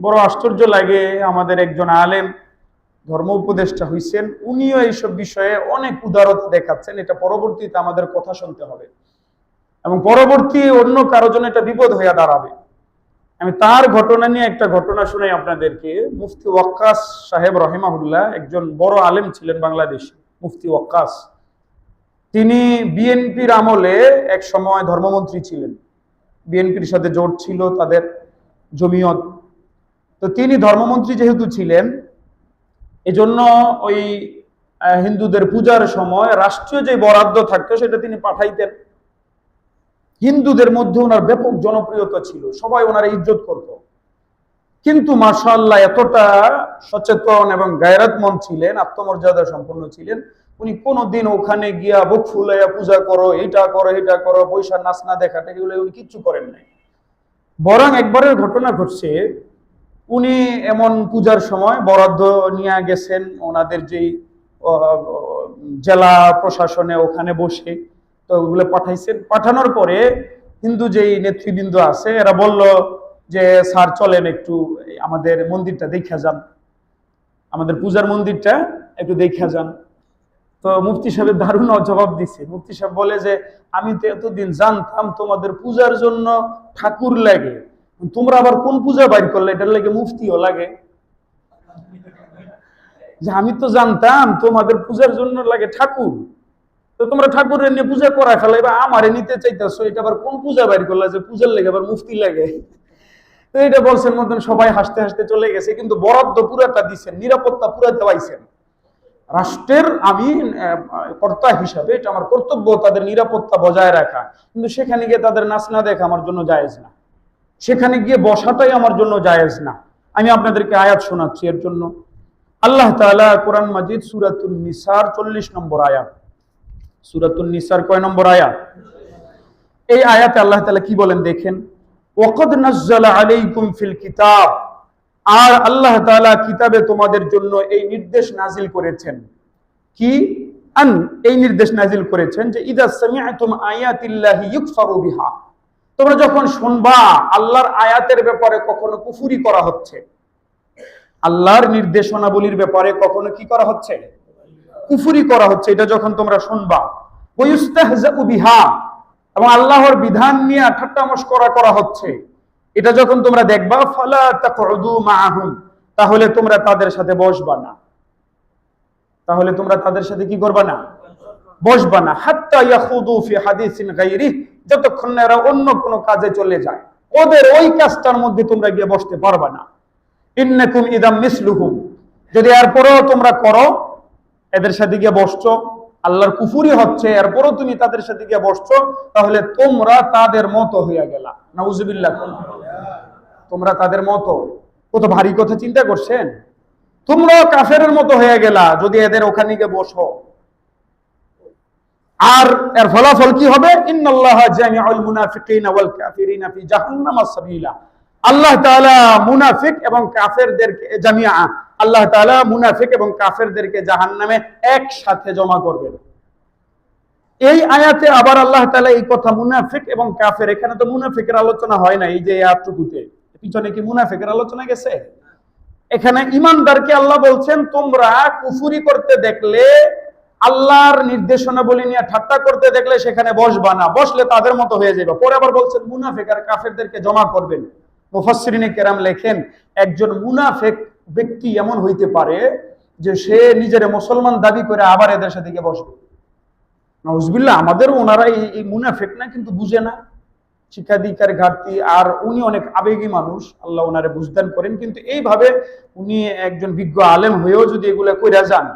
বড় আশ্চর্য লাগে আমাদের একজন আলেম ধর্ম উপদেষ্টা হইছেন, উনিও এইসব বিষয়ে অনেক উদারতা দেখাচ্ছেন, এটা পরবর্তীতে আমাদের কথা শুনতে হবে। এবং পরবর্তী অন্য কারও জন্য এটা বিপদ হয়ে দাঁড়াবে। আমি তার ঘটনা নিয়ে একটা ঘটনা শুনাই আপনাদেরকে। মুফতি ওয়াক্কাস সাহেব রহিমাহুল্লাহ একজন বড় আলেম ছিলেন বাংলাদেশে, মুফতি ওয়াক্কাস। তিনি বিএনপির আমলে এক সময় ধর্মমন্ত্রী ছিলেন। বিএনপির সাথে জোট ছিল তাদের জমিয়ত তো তিনি ধর্মমন্ত্রী যেহেতু ছিলেন, এজন্য ওই হিন্দুদের পূজার সময় রাষ্ট্রীয় যে বরাদ্দ থাকতো সেটা তিনি পাঠাইতেন। হিন্দুদের মধ্যে ওনার ব্যাপক জনপ্রিয়তা ছিল, সবাই ওনার ইজ্জত করত। কিন্তু মাশাআল্লাহ এতটা সচেতন এবং গায়রাতমন ছিলেন, আত্মমর্যাদা সম্পন্ন ছিলেন, উনি কোনোদিন ওখানে গিয়া বুক ফুলাইয়া পূজা করো এটা করো এটা করো, পয়সা নাচ না দেখাটা এগুলো উনি কিচ্ছু করেন নাই। বরং একবারের ঘটনা ঘটছে উনি এমন পূজার সময় বরাদ্দ নিয়ে গেছেন ওনাদের যেই জেলা প্রশাসনে ওখানে বসে তো ওগুলো পাঠাইছেন। পাঠানোর পরে হিন্দু যেই নেতৃবৃন্দ আছে, এরা বলল যে, স্যার, চলেন একটু আমাদের মন্দিরটা দেখা যান। আমাদের পূজার মন্দিরটা একটু দেখা যান। তো মুফতি সাহেব দারুণ জবাব দিছে। মুফতি সাহেব বলে যে, আমি তো এতদিন জানতাম তোমাদের পূজার জন্য ঠাকুর লাগে। তোমরা আবার কোন পূজা বাইর করলে? এটার লাগে মুফতিও লাগে। যে আমি তো জানতাম তোমাদের পূজার জন্য লাগে ঠাকুর। তো তোমরা ঠাকুরের নিয়ে পূজা করা ফেলে বা আমারে নিতে চাইতেছো, এটা আবার কোন পূজা বাইর করলে যে পূজার লেগে আবার মুফতি লাগে? তো এটা বলছেন মতন সবাই হাসতে হাসতে চলে গেছে, কিন্তু বরাদ্দ পুরাটা দিচ্ছেন নিরাপত্তা পুরা দেওয়াইছেন। রাষ্ট্রের আমি কর্তা হিসাবে এটা আমার কর্তব্য, তাদের নিরাপত্তা বজায় রাখা। কিন্তু সেখানে গিয়ে তাদের নাচ না দেখা আমার জন্য জায়েজ না। সেখানে গিয়ে বসাটাই আমার জন্য জায়েজ না। আমি আপনাদেরকে আয়াত শোনাচ্ছি, এর জন্য। আল্লাহ তাআলা কোরআন মাজিদ সুরাতুন নিসার চল্লিশ নম্বর আয়াত। সুরাতুন নিসার কয় নম্বর আয়াত? এই আয়াতে আল্লাহ তাআলা কি বলেন দেখেন? নাজ্জালা আলাইকুম ফিল কিতাব। আর আল্লাহ তাআলা কিতাবে তোমাদের জন্য এই নির্দেশ নাজিল করেছেন। কি? আন, এই নির্দেশ নাজিল করেছেন যে, ইদা আয়াতিল্লাহি ইউকফারু বিহা। তোমরা যখন শুনবা, আল্লাহর আয়াতের ব্যাপারে কখনো কুফুরি করা হচ্ছে? আল্লাহর নির্দেশনাবলীর ব্যাপারে কখনো কি করা হচ্ছে? কুফুরি করা হচ্ছে, এটা যখন তোমরা শুনবা। বিহা, এবং আল্লাহর বিধান নিয়ে ঠাট্টা মশকরা করা হচ্ছে। এটা যখন তোমরা দেখবা, ফালা তাকউদু তাহলে তোমরা তাদের সাথে বসবা না। তাহলে তোমরা তাদের সাথে কি করবা না? বসবা না। হাত্তা ইয়াখুদু ফি হাদিসিন গায়রি যতক্ষণ না এরা অন্য কোনো কাজে চলে যায়, ওদের ওই কাজটার মধ্যে তোমরা গিয়ে বসতে পারবা না। ইন্নাকুম ইদাম মিসলুহুম। যদি এরপরেও তোমরা করো, এদের সাথে গিয়ে বসছো, আল্লাহর কুফুরি হচ্ছে, এরপরও তুমি তাদের সাথে গিয়ে বসছো, তাহলে তোমরা তাদের মতো হইয়া গেলা। নাউজুবিল্লাহ। তোমরা তাদের মতো। কত ভারী কথা চিন্তা করছেন? তোমরাও কাফেরের মতো হয়ে গেলা, যদি এদের ওখানে গিয়ে বসো। আর এর ফলাফল কি হবে? আল্লাহ মুনাফিক এবং কাফেরদেরকে জামিয়া, আল্লাহ তাআলা মুনাফিক এবং কাফেরদেরকে জাহান্নামে একসাথে জমা করবেন। এই আয়াতে আবার আল্লাহ তাআলা এই কথা মুনাফিক এবং কাফের, এখানে তো মুনাফিকের আলোচনা হয় না, এই যে আয়াতটুকুতে। পিছনে কি মুনাফিকের আলোচনা গেছে? এখানে ইমানদারকে আল্লাহ বলছেন, তোমরা কুফুরি করতে দেখলে আল্লাহর নির্দেশনা বলি নিয়ে ঠাট্টা করতে দেখলে সেখানে বসবা না। বসলে তাদের মতো হয়ে যাবে পরে আবার বলছেন, মুনাফেক আর কাফেরদেরকে জমা করবেন। মুফাসসিরিনে কেরাম লেখেন, একজন মুনাফেক ব্যক্তি এমন হইতে পারে যে সে নিজের মুসলমান দাবি করে আবার এদের সাথে গিয়ে বসবে। নজবিল্লা আমাদের ওনারা এই মুনাফেক না, কিন্তু বুঝে না। শিক্ষাধিকার ঘাটতি, আর উনি অনেক আবেগী মানুষ। আল্লাহ ওনারে বুঝদান করেন। কিন্তু এইভাবে উনি একজন বিজ্ঞ আলেম হয়েও যদি এগুলা কইরা যান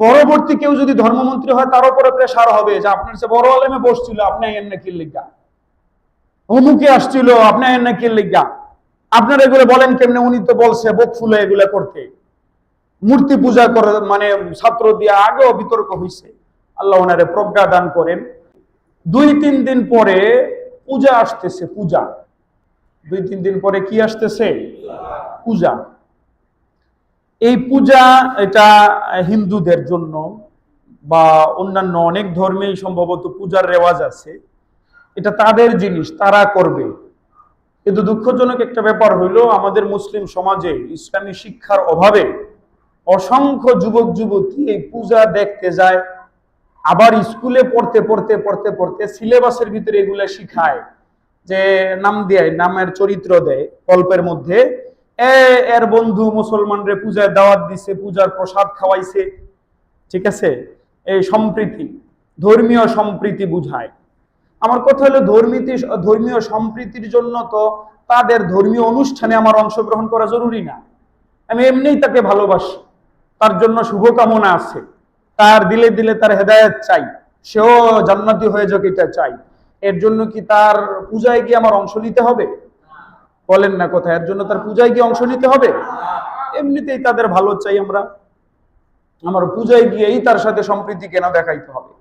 পরবর্তী কেউ যদি ধর্মমন্ত্রী হয়, তার উপরে প্রেসার হবে যে আপনার সে বড় আলেমে বসছিল, আপনি এর নাকি লিগা। অমুকে আসছিল, আপনি এর নাকি লিগা। আপনারা এগুলো বলেন কেমনে? উনি তো বলছে, বুক ফুলে এগুলা করতে। মূর্তি পূজা করে মানে ছাত্র দিয়ে আগেও বিতর্ক হয়েছে আল্লাহ ওনারে প্রজ্ঞা দান করেন। দুই, তিন দিন পরে পূজা আসতেছে, পূজা। দুই, তিন দিন পরে কি আসতেছে? পূজা। এই পূজা এটা হিন্দুদের জন্য বা অন্যান্য অনেক ধর্মেই সম্ভবত পূজার রেওয়াজ আছে। এটা তাদের জিনিস, তারা করবে। কিন্তু দুঃখজনক একটা ব্যাপার হইল, আমাদের মুসলিম সমাজে ইসলামী শিক্ষার অভাবে অসংখ্য যুবক, যুবতী এই পূজা দেখতে যায়, আবার স্কুলে পড়তে পড়তে পড়তে পড়তে সিলেবাসের ভিতরে এগুলা শিখায়, যে নাম দেয়, নামের চরিত্র দেয়, গল্পের মধ্যে। এ, এর বন্ধু মুসলমানরে পূজায় দাওয়াত দিছে, পূজার প্রসাদ খাওয়াইছে। ঠিক আছে? এই সম্প্রীতি, ধর্মীয় সম্প্রীতি বুঝায়। আমার কথা হলো ধর্মীতি, ধর্মীয় সম্প্রীতির জন্য তো তাদের ধর্মীয় অনুষ্ঠানে আমার অংশগ্রহণ করা জরুরি না। আমি এমনিই তাকে ভালোবাসি। তার জন্য শুভকামনা আছে। তার দিলে দিলে তার হেদায়েত চাই। সেও জান্নাতি হয়ে যাক এটা চাই। এর জন্য কি তার পূজায় গিয়ে আমার অংশ নিতে হবে? বলেন না কোথায়? এর জন্য তার পূজায় গিয়ে অংশ নিতে হবে। এমনিতেই তাদের ভালো চাই আমরা। আমার পূজায় গিয়েই তার সাথে সম্প্রীতি কেন দেখাইতে হবে।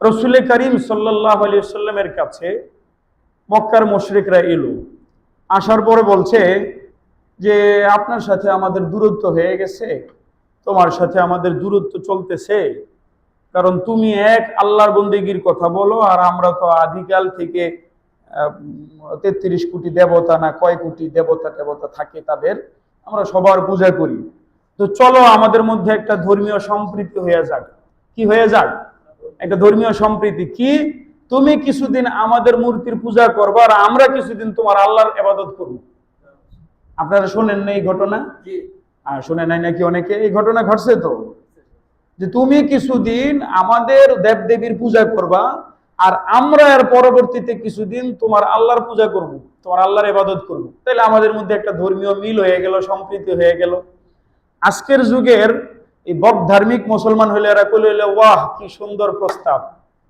রসুল করিম সাল্লাহ আলী কাছে মক্কার মুশরিকরা এলো। আসার পরে বলছে যে, আপনার সাথে আমাদের দূরত্ব হয়ে গেছে। তোমার সাথে আমাদের দূরত্ব চলতেছে। কারণ তুমি এক আল্লাহর বন্দেগীর কথা বলো আর আমরা তো আদিকাল থেকে তেত্রিশ কোটি দেবতা না কয় কোটি দেবতা দেবতা থাকে তাদের আমরা সবার পূজা করি। তো চলো আমাদের মধ্যে একটা ধর্মীয় সম্প্রীতি হয়ে যাক। কি হয়ে যাক? একটা ধর্মীয় সম্প্রীতি কি? তুমি কিছুদিন আমাদের মূর্তির পূজা করব আর আমরা কিছুদিন তোমার আল্লাহর এবাদত করব। আপনারা শোনেন না এই ঘটনা? আর শুনে নাই নাকি অনেকে? এই ঘটনা ঘটছে তো। যে তুমি কিছুদিন আমাদের দেবদেবীর পূজা করবা আর আমরা এর পরবর্তীতে কিছুদিন তোমার আল্লাহর পূজা করব, তোমার আল্লাহর এবাদত করব। তাহলে আমাদের মধ্যে একটা ধর্মীয় মিল হয়ে গেল, সম্প্রীতি হয়ে গেল। আজকের যুগের এই বক ধার্মিক মুসলমান হলে এরা কইলে হইলে, ওয়াহ, কি সুন্দর প্রস্তাব,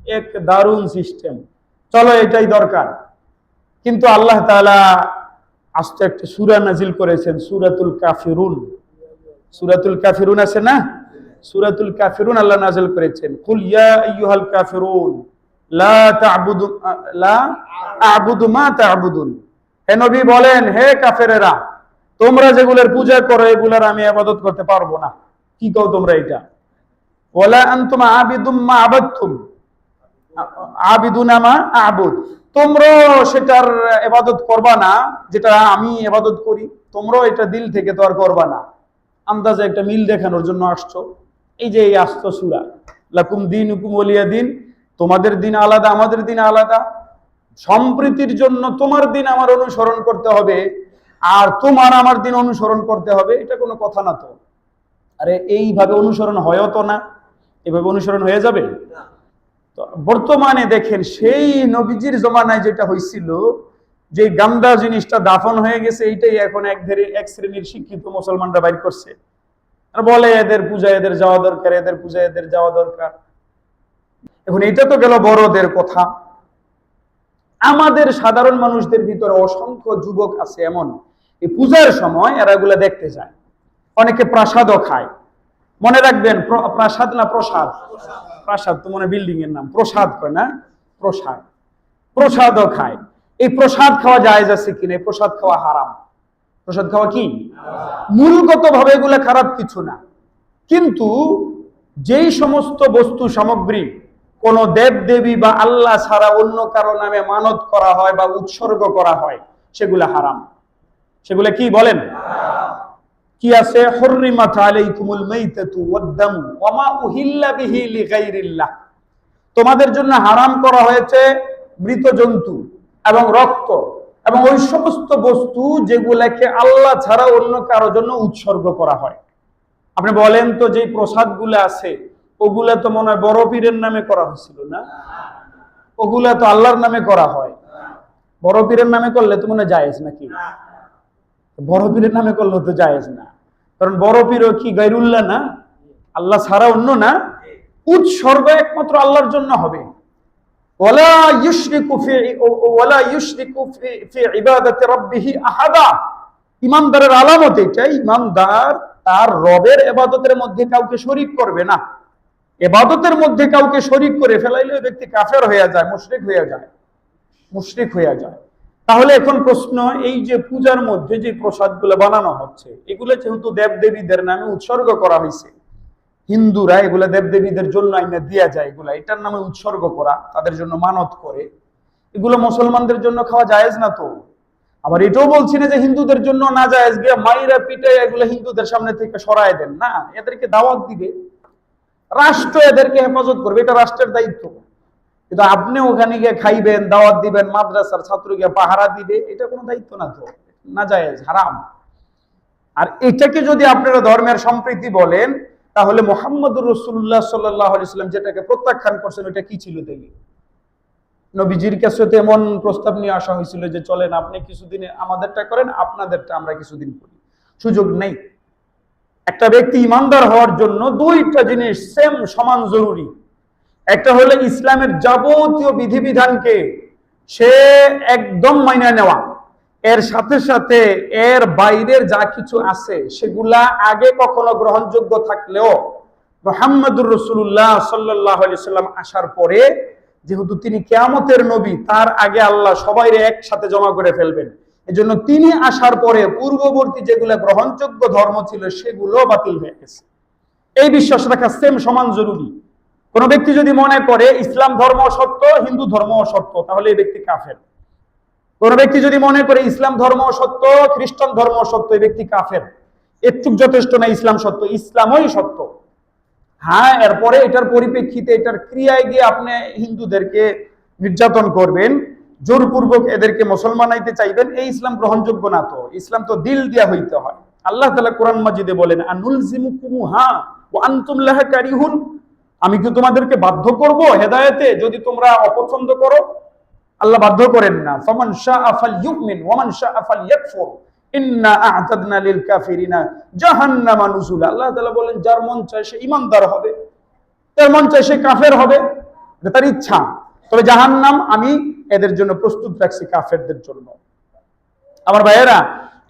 এক দারুণ সিস্টেম। চলো এটাই দরকার। কিন্তু আল্লাহ তাআলা আস্তে একটা সুরা নাজিল করেছেন, সুরাতুল কাফিরুন। সুরাতুল কাফিরুন আছে না? সুরাতুল কাফিরুন আল্লাহ নাজিল করেছেন। কুল ইয়া আইয়ুহাল কাফিরুন বলেন, হে কাফেরেরা, তোমরা যেগুলোর পূজা করো, এগুলার আমি ইবাদত করতে পারব না। কি কও তোমরা এটা ওয়ালা আনতুম আবিদুম মা আবাদতুম। আবিদুনা মা আবুদ। তোমরা সেটার ইবাদত করবা না, যেটা আমি ইবাদত করি, তোমরাও এটা দিল থেকে তো আর করবা না। আন্দাজে একটা মিল দেখানোর জন্য আসছো। এই যে এই আসতো সুরা, লাকুম দিন হুকুম দিন তোমাদের দিন আলাদা আমাদের দিন আলাদা। সম্প্রীতির জন্য তোমার দিন আমার অনুসরণ করতে হবে আর তোমার আমার দিন অনুসরণ করতে হবে এটা কোনো কথা না তো। আরে এইভাবে অনুসরণ হয়ও তো না। এভাবে অনুসরণ হয়ে যাবে? তো বর্তমানে দেখেন সেই নবীজির জমানায় যেটা হয়েছিল যে গান্দা জিনিসটা দাফন হয়ে গেছে এইটাই এখন এক ধরে- এক শ্রেণির শিক্ষিত মুসলমানরা বাইর করছে। আর বলে এদের পূজা এদের যাওয়া দরকার এদের পূজা এদের যাওয়া দরকার। এখন এটা তো গেল বড়দের কথা। আমাদের সাধারণ মানুষদের ভিতরে অসংখ্য যুবক আছে এমন। এই পূজার সময় এরা এগুলা দেখতে যায়। অনেকে প্রাসাদও খায়। মনে রাখবেন প্রাসাদ না প্রসাদ? প্রাসাদ তো মনে বিল্ডিং এর নাম। প্রসাদ কয় না? প্রসাদ। প্রসাদও খায়। এই প্রসাদ খাওয়া যায় আছে কিনা? এই প্রসাদ খাওয়া হারাম। প্রসাদ খাওয়া কি? মূলগত ভাবে এগুলা খারাপ কিছু না। কিন্তু যেই সমস্ত বস্তু সামগ্রী কোন দেব দেবী বা আল্লাহ ছাড়া অন্য কারও নামে মানত করা হয় বা উৎসর্গ করা হয়, সেগুলা হারাম। সেগুলা কি বলেন? কি আছে? হরিমাত আলাইকুমুল মাইতাতু ওয়াদ-দামু ওয়া উহিল্লা বিহি লিগাইরিল্লাহ। তোমাদের জন্য হারাম করা হয়েছে মৃত জন্তু এবং রক্ত এবং ওই সমস্ত বস্তু যেগুলাকে আল্লাহ ছাড়া অন্য কারোর জন্য উৎসর্গ করা হয়। আপনি বলেন তো যে প্রসাদগুলো আছে ওগুলা তো মনে হয় বড় পীরের নামে করা হয়েছিল না? ওগুলা তো আল্লাহর নামে করা হয়। বড় পীরের নামে করলে তো মনে জায়েজ নাকি? বড় পীরের নামে করলে তো জায়েজ না। কারণ বড় পীরও কি গাইরুল্লাহ না? আল্লাহ ছাড়া অন্য না? উৎসর্গ একমাত্র আল্লাহর জন্য হবে। ইমানদারের আলামত এটাই, ইমানদার তার রবের এবাদতের মধ্যে কাউকে শরিক করবে না। এবাদতের মধ্যে কাউকে শরিক করে ফেলাইলে ওই ব্যক্তি কাফের হয়ে যায়, মুশরিক হয়ে যায়, মুশরিক হয়ে যায়। তাহলে এখন প্রশ্ন, এই যে পূজার মধ্যে যে প্রসাদগুলো বানানো হচ্ছে, এগুলো যেহেতু দেবদেবীদের নামে উৎসর্গ করা হয়েছে হিন্দুরা এগুলা দেবদেবীদের জন্য আইনা দিয়া যায় এগুলা, এটার নামে উৎসর্গ করা, তাদের জন্য মানত করে, এগুলো মুসলমানদের জন্য খাওয়া জায়েজ না তো? আবার এটাও বলছি না যে হিন্দুদের জন্য না যায় গিয়ে মাইরা পিটে এগুলো হিন্দুদের সামনে থেকে সরায় দেন, না, এদেরকে দাওয়াত দিবে। রাষ্ট্র এদেরকে হেফাজত করবে, এটা রাষ্ট্রের দায়িত্ব। কিন্তু আপনি ওখানে গিয়ে খাইবেন, দাওয়াত দিবেন, মাদ্রাসার ছাত্র গিয়ে পাহারা দিবে, এটা কোনো দায়িত্ব না তো। না যায় হারাম। আর এটাকে যদি আপনারা ধর্মের সম্প্রীতি বলেন, তাহলে মোহাম্মদুর রসুল্লাহ সাল্লাহ আলাইসাল্লাম যেটাকে প্রত্যাখ্যান করছেন, ওইটা কি ছিল দেখি? নবীজির কাছে তো এমন প্রস্তাব নিয়ে আসা হয়েছিল যে, চলেন, আপনি কিছুদিন আমাদেরটা করেন, আপনাদেরটা আমরা কিছুদিন করি। সুযোগ নেই। একটা ব্যক্তি ইমানদার হওয়ার জন্য দুইটা জিনিস সেম সমান জরুরি। একটা হলো ইসলামের যাবতীয় বিধিবিধানকে সে একদম মাইনা নেওয়া। এর সাথে সাথে এর বাইরের যা কিছু আছে, সেগুলা আগে কখনো গ্রহণযোগ্য থাকলেও মোহাম্মদুর রসুল্লাহ সাল্লাহ সাল্লাম আসার পরে, যেহেতু তিনি কেয়ামতের নবী, তার আগে আল্লাহ সবাই একসাথে জমা করে ফেলবেন। এজন্য তিনি আসার পরে পূর্ববর্তী যেগুলো গ্রহণযোগ্য ধর্ম ছিল, সেগুলো বাতিল হয়ে গেছে। এই বিশ্বাস রাখা সেম সমান জরুরি। কোন ব্যক্তি যদি মনে করে ইসলাম ধর্ম সত্য হিন্দু ধর্ম সত্য তাহলে এই ব্যক্তি কাফের। কোন ব্যক্তি যদি মনে করে ইসলাম ধর্ম সত্য খ্রিস্টান ধর্ম সত্য এই ব্যক্তি কাফের। একটু যথেষ্ট না ইসলাম সত্য, ইসলামই সত্য। হ্যাঁ এরপরে এটার পরিপ্রেক্ষিতে, এটার ক্রিয়ায় গিয়ে আপনি হিন্দুদেরকে নির্যাতন করবেন। জোরপূর্বক এদেরকে মুসলমানাইতে চাইবেন, এই ইসলাম গ্রহণযোগ্য না তো। ইসলাম তো দিল দিয়া হইতে হয়। আল্লাহ তালা কোরআন মাজিদে বলেন আনুল আমি কি তোমাদেরকে বাধ্য করব হেদায়েতে? যদি তোমরা অপছন্দ করো, আল্লাহ বাধ্য করেন না। ফামান শাহ আফাল ইউমিন ওয়ামান শাহ আফাল ইয়াকফুর ইন্না আ'তাদনা লিল কাফিরিনা জাহান্নামা নুজুলা। আল্লাহ তাআলা বলেন, যার মন চায় সে ঈমানদার হবে, তার মন চায় সে কাফের হবে তার ইচ্ছা। তবে জাহান্নাম আমি এদের জন্য প্রস্তুত রাখছি কাফেরদের জন্য। আমার ভাইয়েরা,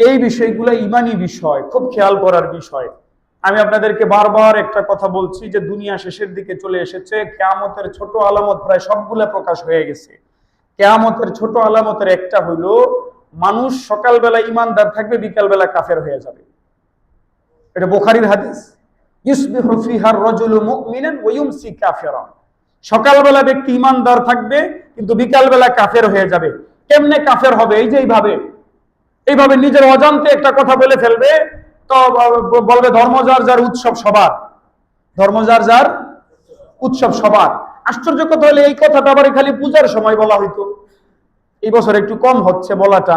এই বিষয়গুলো ইমানি বিষয়, খুব খেয়াল করার বিষয়। আমি আপনাদেরকে বারবার একটা কথা বলছি যে দুনিয়া শেষের দিকে চলে এসেছে, কেয়ামতের ছোট আলামত প্রায় সবগুলা প্রকাশ হয়ে গেছে। কেয়ামতের ছোট আলামতের একটা হইল, মানুষ সকালবেলা ইমানদার থাকবে, বিকালবেলা কাফের হয়ে যাবে। এটা বোখারির হাদিস। সকালবেলা ব্যক্তি ইমানদার থাকবে কিন্তু বিকালবেলা কাফের হয়ে যাবে। কেমনে কাফের হবে? এই যে এইভাবে। এইভাবে নিজের অজান্তে একটা কথা বলে ফেলবে, তো বলবে ধর্ম যার উৎসব সবার। ধর্ম যার যার উৎসব সবার। আশ্চর্য কথা হলে এই কথাটা আবার খালি পূজার সময় বলা হইতো। এই বছর একটু কম হচ্ছে বলাটা।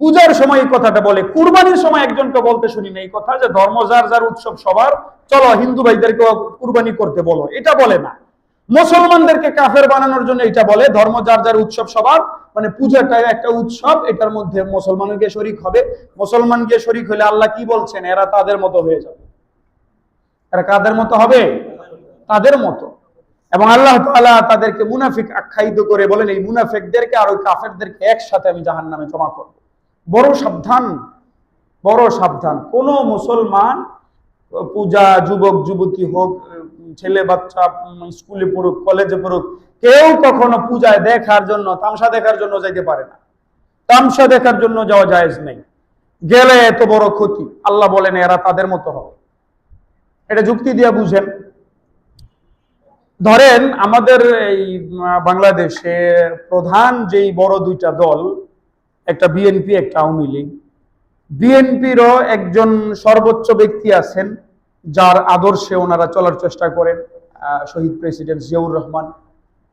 পূজার সময় এই কথাটা বলে। কুরবানির সময় একজনকে বলতে শুনি না এই কথা যে ধর্ম যার যার উৎসব সবার, চলো হিন্দু ভাইদেরকে কুরবানি করতে বলো। এটা বলে না। মুসলমানদেরকে কাফের বানানোর জন্য এটা বলে, ধর্ম যার যার উৎসব সবার মানে পূজাটা একটা উৎসব, এটার মধ্যে মুসলমান গিয়ে শরিক হবে। মুসলমান গিয়ে শরিক হলে আল্লাহ কি বলছেন? এরা তাদের মতো হয়ে যাবে। এরা কাদের মতো হবে? তাদের মতো। এবং আল্লাহ তাআলা তাদেরকে মুনাফিক আখ্যায়িত করে বলেন, এই মুনাফিকদেরকে আর ওই কাফেরদেরকে একসাথে আমি জাহান নামে জমা করব। বড় সাবধান বড় সাবধান। কোন মুসলমান, পূজা, যুবক, যুবতী হোক ছেলে বাচ্চা স্কুলে পড়ুক, কলেজে পড়ুক, কেউ কখনো পূজায় দেখার জন্য, তামসা দেখার জন্য যাইতে পারে না। তামসা দেখার জন্য যাওয়া জায়েজ নেই। গেলে এত বড় ক্ষতি, আল্লাহ বলেন, এরা তাদের মতো হবে। এটা যুক্তি দিয়ে বুঝেন। ধরেন, আমাদের এই বাংলাদেশে প্রধান যেই বড় দুইটা দল, একটা বিএনপি, একটা আওয়ামী লীগ। বিএনপিরও একজন সর্বোচ্চ ব্যক্তি আছেন যার আদর্শে ওনারা চলার চেষ্টা করেন শহীদ প্রেসিডেন্ট জিয়াউর রহমান।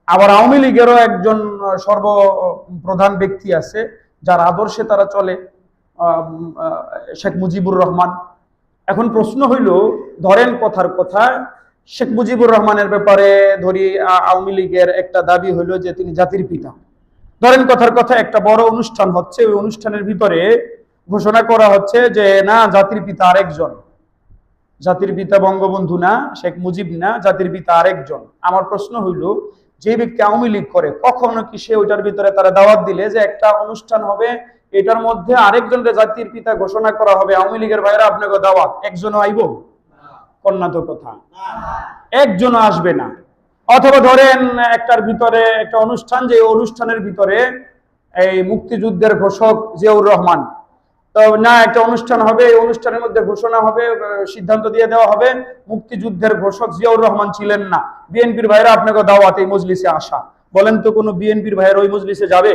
আবার আওয়ামী লীগেরও একজন সর্বপ্রধান ব্যক্তি আছে, যার আদর্শে তারা চলে শেখ মুজিবুর রহমান। এখন প্রশ্ন হইল, ধরেন কথার কথা শেখ মুজিবুর রহমানের ব্যাপারে ধরি আওয়ামী লীগের একটা দাবি হইল যে তিনি জাতির পিতা। ধরেন কথার কথা একটা বড় অনুষ্ঠান হচ্ছে, ওই অনুষ্ঠানের ভিতরে ঘোষণা করা হচ্ছে যে, না, জাতির পিতা আরেকজন। জাতির পিতা বঙ্গবন্ধু না, শেখ মুজিব না, জাতির পিতা আরেকজন। আমার প্রশ্ন হইল, যে ব্যক্তি আওয়ামী লীগ করে, কখনো কি সে ওইটার ভিতরে তারা দাওয়াত দিলে যে একটা অনুষ্ঠান হবে, এটার মধ্যে আরেকজনকে জাতির পিতা ঘোষণা করা হবে, আওয়ামী লীগের বাইরে আপনাকে দাওয়াত, একজনও আইব? কন্যা তো কথা। একজনও আসবে না। অথবা ধরেন একটার ভিতরে একটা অনুষ্ঠান, যে অনুষ্ঠানের ভিতরে এই মুক্তিযুদ্ধের ঘোষক জিয়াউর রহমান তো না, একটা অনুষ্ঠান হবে, এই অনুষ্ঠানের মধ্যে ঘোষণা হবে সিদ্ধান্ত দিয়ে দেওয়া হবে। মুক্তিযুদ্ধের ঘোষক জিয়াউর রহমান ছিলেন না। বিএনপির ভাইরা আপনাকে দাওয়াত এই মজলিসে আসা। বলেন তো কোনো বিএনপির ভাইয়ের ওই মজলিসে যাবে?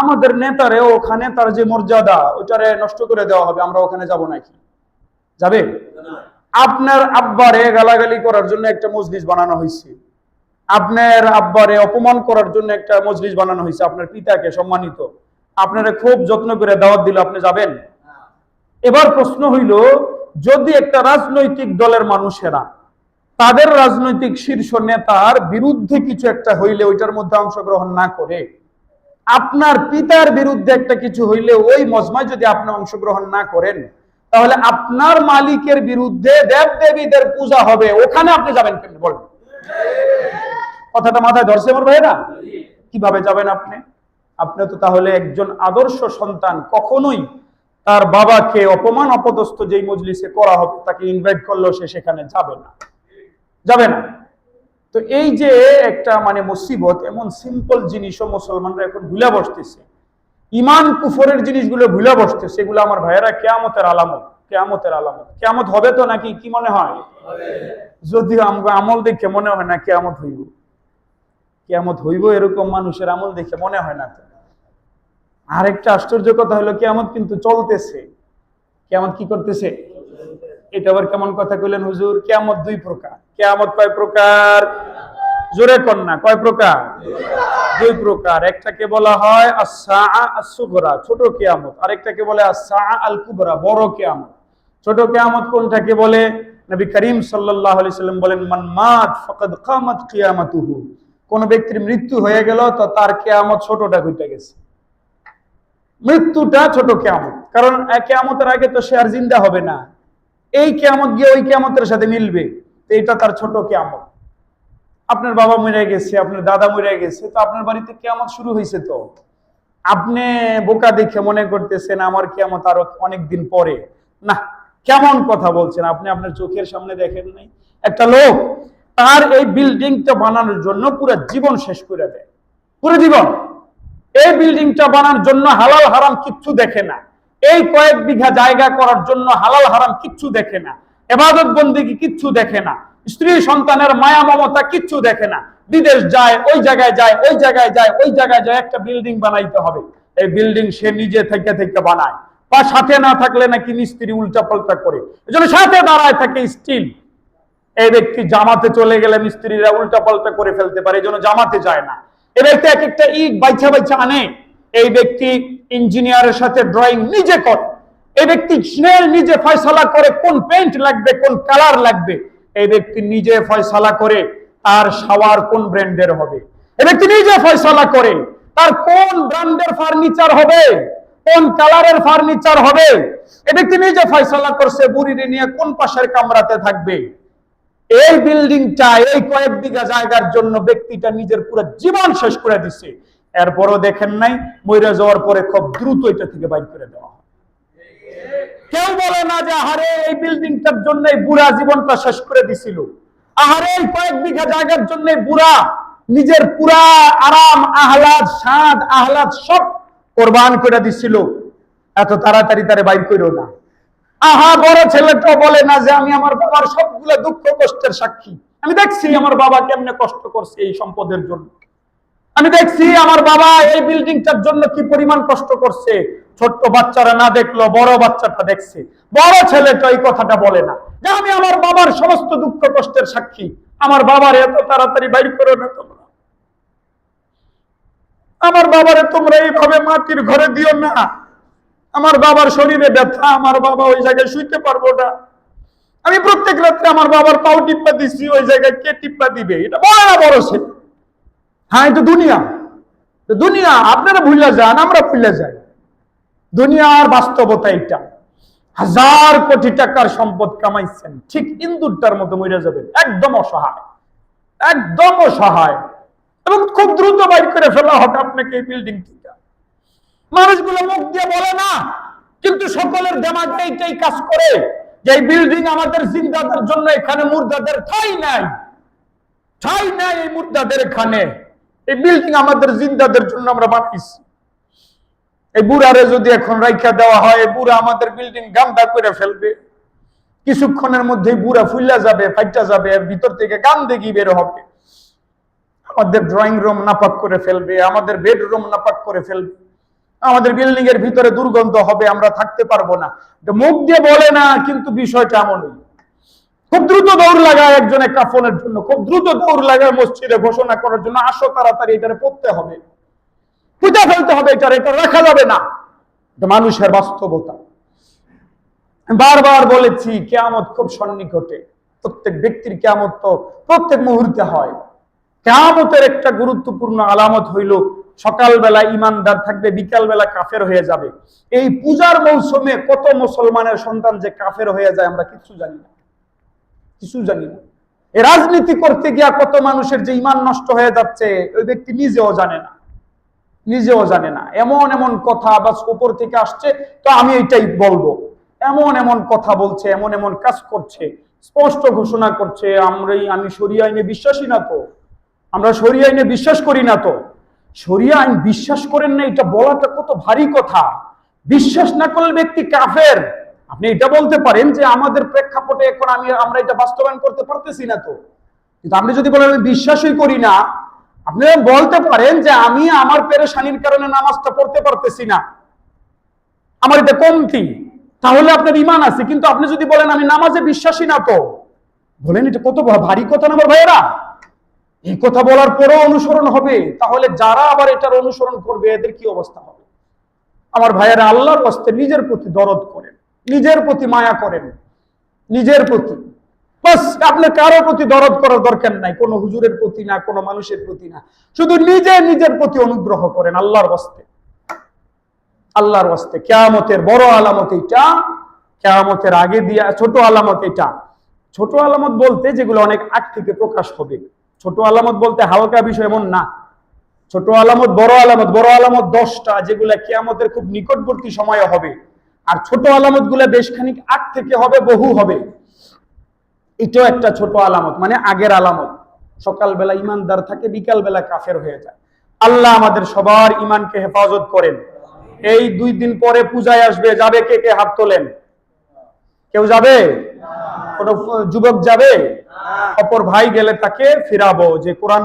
আমাদের নেতারে ওখানে তার যে মর্যাদা, ওইটারে নষ্ট করে দেওয়া হবে, আমরা ওখানে যাব নাকি? যাবে? আপনার আব্বারে গালাগালি করার জন্য একটা মজলিস বানানো হয়েছে। আপনার আব্বারে অপমান করার জন্য একটা মজলিস বানানো হয়েছে। আপনার পিতাকে সম্মানিত। আপনারা খুব যত্ন করে দাওয়াত দিলে, আপনি যাবেন? এবার প্রশ্ন হইল, যদি একটা রাজনৈতিক দলের মানুষেরা তাদের রাজনৈতিক শীর্ষ নেতার বিরুদ্ধে কিছু একটা হইলে ওইটার মধ্যে অংশগ্রহণ না করে, আপনার পিতার বিরুদ্ধে একটা কিছু হইলে ওই মজমায় যদি আপনি অংশগ্রহণ না করেন, তাহলে আপনার মালিকের বিরুদ্ধে দেব দেবীদের পূজা হবে, ওখানে আপনি যাবেন কেন বলেন। কথাটা মাথায় ধরছে আমার ভাইরা কীভাবে যাবেন আপনি? আপনি তো তাহলে একজন আদর্শ সন্তান, কখনোই তার বাবাকে অপমান অপদস্থ যেই মজলিসে করা হবে, তাকে ইনভাইট করলেও সে সেখানে যাবে না। যাবে না। তো এই যে একটা মানে মুসিবত, এমন সিম্পল জিনিসও মুসলমানরা এখন ভুলে বসতেছে। ইমান কুফরের জিনিসগুলো ভুলে বসতেছে, সেগুলো আমার ভাইয়েরা কেয়ামতের আলামত কেয়ামতের আলামত। কেয়ামত হবে তো নাকি, কি মনে হয়? আমগো আমল দেখে মনে হয় না, কেয়ামত হইব। কেয়ামত হইব এরকম মানুষের আমল দেখে মনে হয় না তো। আরেকটা আশ্চর্য কথা হলো, কেয়ামত কিন্তু চলতেছে। কেয়ামত কি করতেছে? এটা আবার কেমন কথা কইলেন হুজুর? কেয়ামত দুই প্রকার। কেয়ামত কয় প্রকার? জোরে কন্যা, কয় প্রকার? দুই প্রকার। একটাকে বলা হয় আসা আসুগরা ছোট কেয়ামত। আরেকটাকে বলে আসা আল কুবরা বড় কেয়ামত। ছোট কেয়ামত কোনটাকে বলে? নবী করিম আলাইহি সাল্লাম বলেন, মান মাত ফাকাদ কামাত কিয়ামাতুহু। কোন ব্যক্তির মৃত্যু হয়ে গেল, তো তার কেয়ামত ছোটটা ঘটে গেছে। মৃত্যুটা ছোট কেয়ামত। কারণ কেয়ামতের আগে তো সে আর জিন্দা হবে না। এই কেয়ামত গিয়ে ওই কেয়ামতের সাথে মিলবে। এটা তার ছোট কেয়ামত। আপনার বাবা মরে গেছে, আপনার দাদা মরে গেছে, তো আপনার বাড়িতে কেয়ামত শুরু হয়েছে তো। আপনি বোকা দেখে মনে করতেছেন, আমার কেয়ামত আরও অনেক দিন পরে। না, কেমন কথা বলছেন আপনি? আপনার চোখের সামনে দেখেন নাই? একটা লোক তার এই বিল্ডিংটা বানানোর জন্য পুরো জীবন শেষ করে দেয়। পুরো জীবন। এই বিল্ডিংটা বানানোর জন্য হালাল হারাম কিচ্ছু দেখে না। এই কয়েক বিঘা জায়গা করার জন্য হালাল হারাম কিচ্ছু দেখে না। এবাদত বন্দিকে কিচ্ছু দেখে না। স্ত্রী সন্তানের মায়া মমতা কিচ্ছু দেখে না। বিদেশ যায়, ওই জায়গায় যায়, ওই জায়গায় যায়, ওই জায়গায় যায়, একটা বিল্ডিং বানাইতে হবে। এই বিল্ডিং সে নিজে থেকে থেকে বানায়। বা সাথে না থাকলে নাকি মিস্ত্রি উল্টা পাল্টা করে। এজন্য সাথে দাঁড়ায় থাকে স্টিল এই ব্যক্তি জামাতে চলে গেলে মিস্ত্রিরা উল্টা পাল্টা করে ফেলতে পারে এই জন্য জামাতে যায় না। এই ব্যক্তি এক একটা ইট বাইছা বাইছা আনে। এই ব্যক্তি ইঞ্জিনিয়ারের সাথে ড্রয়িং নিজে করে। এই ব্যক্তি স্নেল নিজে ফয়সালা করে, কোন পেইন্ট লাগবে, কোন কালার লাগবে। এই ব্যক্তি নিজে ফয়সালা করে, তার শাওয়ার কোন ব্র্যান্ডের হবে? এই ব্যক্তি নিজে ফয়সালা করে, তার কোন ব্র্যান্ডের ফার্নিচার হবে? কোন কালারের ফার্নিচার হবে? এই ব্যক্তি নিজে ফয়সালা করছে, বুড়িরে নিয়ে কোন পাশের কামরাতে থাকবে? এই বিল্ডিংটা এই কয়েক বিঘা জায়গার জন্য ব্যক্তিটা নিজের পুরো জীবন শেষ করে দিছে। এরপরও দেখেন নাই মইরা যাওয়ার পরে খুব দ্রুত এটা থেকে বাইর করে দেওয়া কেউ বলে না যে, আহারে, এই বিল্ডিংটার জন্য বুড়া জীবনটা শেষ করে দিছিল। আহারে, এই কয়েক বিঘা জায়গার জন্য বুড়া নিজের পুরা আরাম, আহ্লাদ, স্বাদ, আহ্লাদ সব কোরবান করে দিছিল। এত তাড়াতাড়ি তারে বাইর কইরো না। আহা, বড় ছেলেটা বলে না যে আমি আমার বাবার সবগুলো দুঃখ কষ্টের সাক্ষী। আমি দেখছি আমার বাবা কেমনে কষ্ট করছে এই সম্পদের জন্য। আমি দেখছি আমার বাবা এই বিল্ডিংটার জন্য কি পরিমাণ কষ্ট করছে। ছোট্ট বাচ্চারা না দেখল, বড় বাচ্চাটা দেখছে। বড় ছেলেটা এই কথাটা বলে না যে আমি আমার বাবার সমস্ত দুঃখ কষ্টের সাক্ষী। আমার বাবার এত তাড়াতাড়ি বাইর করো না তোমরা। আমার বাবারে তোমরা এইভাবে মাটির ঘরে দিও না। আমার বাবার শরীরে ব্যথা, আমার বাবা ওই জায়গায় শুইতে পারব না। আমি প্রত্যেক রাত্রে আমার বাবার পাও টিপ্পা দিচ্ছি ওই জায়গায় কে টিপ্পা দিবে? এটা বড় না বড় ছেলে হ্যাঁ এটা দুনিয়া। দুনিয়া, আপনারা ভুলে যান, আমরা ভুলে যাই। দুনিয়ার বাস্তবতা এটা। হাজার কোটি টাকার সম্পদ কামাইছেন, ঠিক ইন্দুরটার মতো মরে যাবেন। একদম অসহায়। একদম অসহায়। এবং খুব দ্রুত বাইর করে ফেলা হবে আপনাকে এই বিল্ডিং মানুষগুলো মুখ দিয়ে বলে না, কিন্তু সকলের দেমাগে এইটাই কাজ করে, যে বিল্ডিং আমাদের জিন্দাদের জন্য এখানে মুর্দাদের ঠাই নাই। ঠাই নাই এই মুর্দাদের এখানে। এই বিল্ডিং আমাদের জিন্দাদের জন্য আমরা বানাইছি। এই বুড়ারে যদি এখন রাইখা দেওয়া হয় বুড়া আমাদের বিল্ডিং গান্দা করে ফেলবে। কিছুক্ষণের মধ্যেই বুড়া ফুল্লা যাবে, ফাইটা যাবে ভিতর থেকে গান দেখি বের হবে। আমাদের ড্রয়িং রুম নাপাক করে ফেলবে, আমাদের বেডরুম নাপাক করে ফেলবে। আমাদের বিল্ডিং এর ভিতরে দুর্গন্ধ হবে, আমরা থাকতে পারব না। মুখ দিয়ে বলে না, কিন্তু বিষয়টা এমনই। খুব দ্রুত দৌড় লাগায় একজনে কাফনের জন্য। খুব দ্রুত দৌড় লাগায় মসজিদে ঘোষণা করার জন্য। আসো তাড়াতাড়ি, এটারে পড়তে হবে। পূজা ফেলতে হবে এটার, এটা রাখা যাবে না। মানুষের বাস্তবতা। বারবার বলেছি, কেয়ামত খুব সন্নিকটে। প্রত্যেক ব্যক্তির কেয়ামত তো প্রত্যেক মুহূর্তে হয়। কেয়ামতের একটা গুরুত্বপূর্ণ আলামত হইল সকালবেলা ইমানদার থাকবে, বিকালবেলা কাফের হয়ে যাবে। এই পূজার মৌসুমে কত মুসলমানের সন্তান যে কাফের হয়ে যায় আমরা কিছু জানি না। কিছু জানি না। রাজনীতি করতে গিয়া কত মানুষের যে ইমান নষ্ট হয়ে যাচ্ছে, ওই ব্যক্তি নিজেও জানে না। নিজেও জানে না। এমন এমন কথা বা উপর থেকে আসছে, তো আমি এটাই বলব। এমন এমন কথা বলছে, এমন এমন কাজ করছে, স্পষ্ট ঘোষণা করছে, আমরাই আমি সরিয়া আইনে বিশ্বাসী না তো। আমরা সরিয়া আইনে বিশ্বাস করি না তো। সরিয়া আইন বিশ্বাস করেন না, এটা বলাটা কত ভারী কথা। বিশ্বাস না করলে ব্যক্তি কাফের। আপনি এটা বলতে পারেন যে আমাদের প্রেক্ষাপটে এখন আমি, আমরা এটা বাস্তবায়ন করতে পারতেছি না তো। কিন্তু আপনি যদি বলেন, আমি বিশ্বাসই করি না, আপনি বলতে পারেন যে আমি আমার পেরেশানির কারণে নামাজটা পড়তে পারতেছি না। আমার এটা কমতি। তাহলে আপনার ইমান আছে। কিন্তু আপনি যদি বলেন, আমি নামাজে বিশ্বাসী না তো, বলেন এটা কত ভারী কথা না আমার ভাইয়েরা? এই কথা বলার পরেও অনুসরণ হবে। তাহলে যারা আবার এটার অনুসরণ করবে, এদের কি অবস্থা হবে? আমার ভাইয়েরা আল্লাহর হস্তে নিজের প্রতি দরদ করেন, নিজের প্রতি মায়া করেন, নিজের প্রতি। বাস, আপনার কারও প্রতি দরদ করার দরকার নাই, কোনো হুজুরের প্রতি না, কোনো মানুষের প্রতি না। শুধু নিজে নিজের প্রতি অনুগ্রহ করেন আল্লাহর হস্তে। আল্লাহর হস্তে। কেয়ামতের বড় আলামত এইটা, কেয়ামতের আগে দিয়া, ছোট আলামত এটা। ছোট আলামত বলতে যেগুলো অনেক আগ থেকে প্রকাশ হবে। ছোট আলামত বলতে হালকা বিষয় এমন না। ছোট আলামত, বড় আলামত বড় আলামত দশটা, যেগুলা কেয়ামতের খুব নিকটবর্তী সময়ে হবে। আর ছোট আলামতগুলা বেশ খানিক আগ থেকে হবে, বহু হবে। এটাও একটা ছোট আলামত মানে আগের আলামত। সকালবেলা ইমানদার থাকে, বিকালবেলা কাফের হয়ে যায়। আল্লাহ আমাদের সবার ইমানকে হেফাজত করেন। এই দুই দিন পরে পূজায় আসবে, যাবে কে কে হাত তোলেন? কেউ যাবে? কোন যুবক যাবে? অপর ভাই গেলে তাকে ফিরাবো যে কোরআন